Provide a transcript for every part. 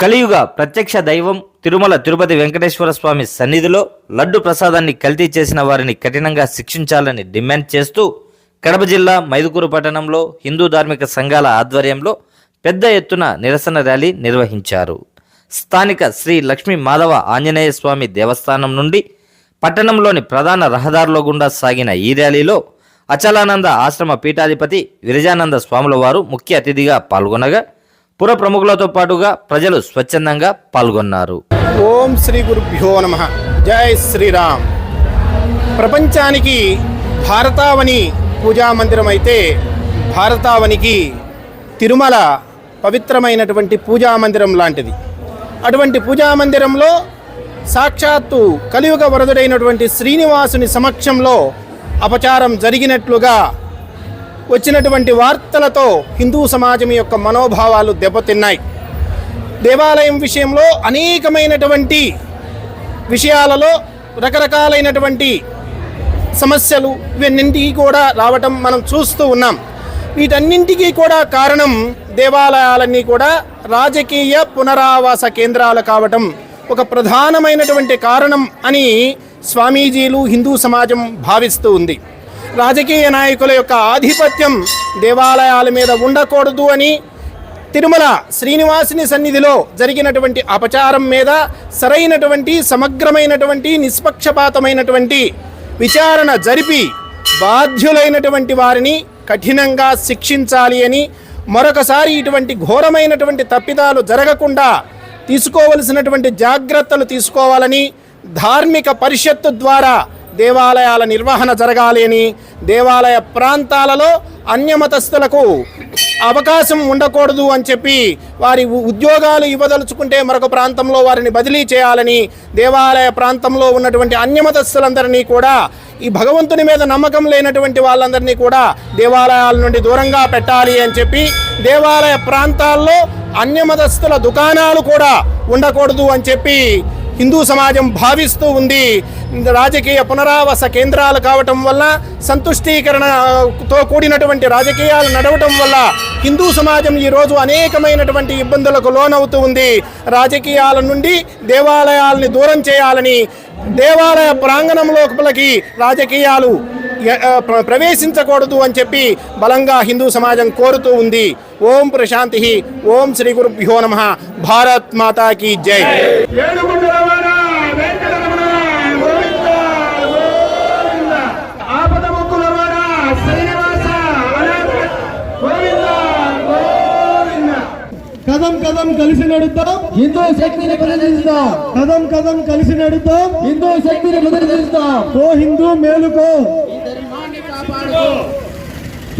కలియుగ ప్రత్యక్ష దైవం తిరుమల తిరుపతి వెంకటేశ్వర స్వామి సన్నిధిలో లడ్డు ప్రసాదాన్ని కల్తీ చేసిన వారిని కఠినంగా శిక్షించాలని డిమాండ్ చేస్తూ కడప జిల్లా మైదుకూరు పట్టణంలో హిందూ ధార్మిక సంఘాల ఆధ్వర్యంలో పెద్ద ఎత్తున నిరసన ర్యాలీ నిర్వహించారు. స్థానిక శ్రీ లక్ష్మీ మాధవ ఆంజనేయ స్వామి దేవస్థానం నుండి పట్టణంలోని ప్రధాన రహదారిలో గుండా సాగిన ఈ ర్యాలీలో అచలానంద ఆశ్రమ పీఠాధిపతి విరజానంద స్వాముల వారు ముఖ్య అతిథిగా పాల్గొనగా పుర ప్రముఖులతో పాటుగా ప్రజలు స్వచ్ఛందంగా పాల్గొన్నారు. ఓం శ్రీ గురుభ్యో నమ. జై శ్రీరామ్. ప్రపంచానికి భారతావని పూజా మందిరం అయితే భారతావనికి తిరుమల పవిత్రమైనటువంటి పూజా మందిరం లాంటిది. అటువంటి పూజా మందిరంలో సాక్షాత్తు కలియుగ వరదుడైనటువంటి శ్రీనివాసుని సమక్షంలో అపచారం జరిగినట్లుగా వచ్చినటువంటి వార్తలతో హిందూ సమాజం యొక్క మనోభావాలు దెబ్బతిన్నాయి. దేవాలయం విషయంలో అనేకమైనటువంటి విషయాలలో రకరకాలైనటువంటి సమస్యలు ఇవన్నింటికి కూడా రావటం మనం చూస్తూ ఉన్నాం. వీటన్నింటికీ కూడా కారణం దేవాలయాలన్నీ కూడా రాజకీయ పునరావాస కేంద్రాలు కావటం ఒక ప్రధానమైనటువంటి కారణం అని స్వామీజీలు హిందూ సమాజం భావిస్తూ ఉంది. రాజకీయ నాయకుల యొక్క ఆధిపత్యం దేవాలయాల మీద ఉండకూడదు అని తిరుమల శ్రీనివాసుని సన్నిధిలో జరిగినటువంటి అపచారం మీద సరైనటువంటి సమగ్రమైనటువంటి నిష్పక్షపాతమైనటువంటి విచారణ జరిపి బాధ్యులైనటువంటి వారిని కఠినంగా శిక్షించాలి అని మరొకసారి ఇటువంటి ఘోరమైనటువంటి తప్పిదాలు జరగకుండా తీసుకోవలసినటువంటి జాగ్రత్తలు తీసుకోవాలని ధార్మిక పరిషత్తు ద్వారా దేవాలయాల నిర్వహణ జరగాలి అని దేవాలయ ప్రాంతాలలో అన్యమతస్థులకు అవకాశం ఉండకూడదు అని చెప్పి వారి ఉద్యోగాలు ఇవ్వదలుచుకుంటే మరొక ప్రాంతంలో వారిని బదిలీ చేయాలని దేవాలయ ప్రాంతంలో ఉన్నటువంటి అన్యమతస్థులందరినీ కూడా ఈ భగవంతుని మీద నమ్మకం లేనటువంటి వాళ్ళందరినీ కూడా దేవాలయాల నుండి దూరంగా పెట్టాలి అని చెప్పి దేవాలయ ప్రాంతాల్లో అన్యమతస్థుల దుకాణాలు కూడా ఉండకూడదు అని చెప్పి హిందూ సమాజం భావిస్తూ ఉంది. రాజకీయ పునరావాస కేంద్రాలు కావటం వల్ల సంతుష్టీకరణతో కూడినటువంటి రాజకీయాలు నడవటం వల్ల హిందూ సమాజం ఈరోజు అనేకమైనటువంటి ఇబ్బందులకు లోనవుతూ ఉంది. రాజకీయాల నుండి దేవాలయాల్ని దూరం చేయాలని దేవాలయ ప్రాంగణం లోపలికి రాజకీయాలు ప్రవేశించకూడదు అని చెప్పి బలంగా హిందూ సమాజం కోరుతూ ఉంది. ఓం ప్రశాంతి. ఓం శ్రీ గురుభ్యో నమ. భారత్ మాతాకి జై. ఏడుగుండలవాడ వెంకటరమణ గోవింద గోవింద ఆపద ముక్కులవాడ శ్రీనివాస అనంత గోవింద గోవింద కదం కదం కలిసి నడుద్దాం. హిందూ శక్తిని ప్రదర్శిస్తాం కదం కదం కలిసి నడుద్దాం. హిందూ శక్తిని ప్రదర్శిస్తాం ఓ హిందూ మేలుకో.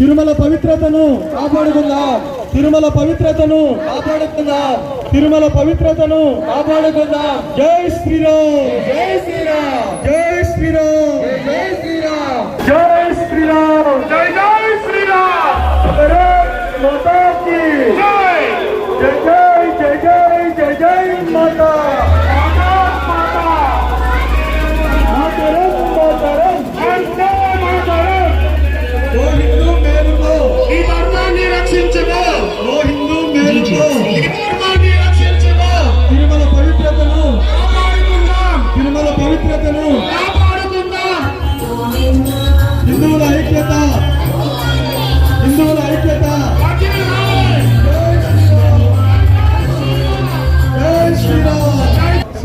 తిరుమల పవిత్రతను కాపాడుకుందాం. తిరుమల పవిత్రతను కాపాడుకుందాం. తిరుమల పవిత్రతను కాపాడుకుందాం. జై శ్రీరామ్. జై శ్రీరామ్. జై శ్రీరామ్. జై శ్రీరామ్. జై శ్రీరామ్. జై జై శ్రీరామ్.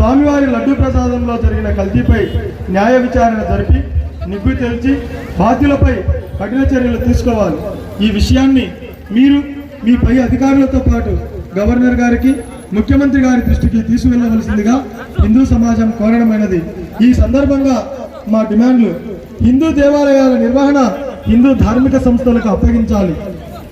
స్వామివారి లడ్డు ప్రసాదంలో జరిగిన కల్తీపై న్యాయ విచారణ జరిపి నిగ్గు తెలిసి బాధ్యులపై కఠిన చర్యలు తీసుకోవాలి. ఈ విషయాన్ని మీరు మీ పై అధికారులతో పాటు గవర్నర్ గారికి ముఖ్యమంత్రి గారి దృష్టికి తీసుకువెళ్ళవలసిందిగా హిందూ సమాజం కోరడమైనది. ఈ సందర్భంగా మా డిమాండ్లు హిందూ దేవాలయాల నిర్వహణ హిందూ ధార్మిక సంస్థలకు అప్పగించాలి.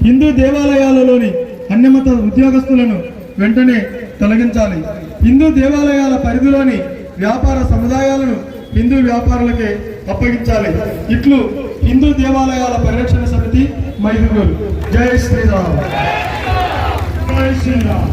హిందూ దేవాలయాలలోని అన్యమత ఉద్యోగస్తులను వెంటనే తొలగించాలి. హిందూ దేవాలయాల పరిధిలోని వ్యాపార సముదాయాలను హిందూ వ్యాపారులకే అప్పగించాలి. ఇట్లు హిందూ దేవాలయాల పరిరక్షణ సమితి మైదుగూరు జై శ్రీరామ్. జై శ్రీరామ్.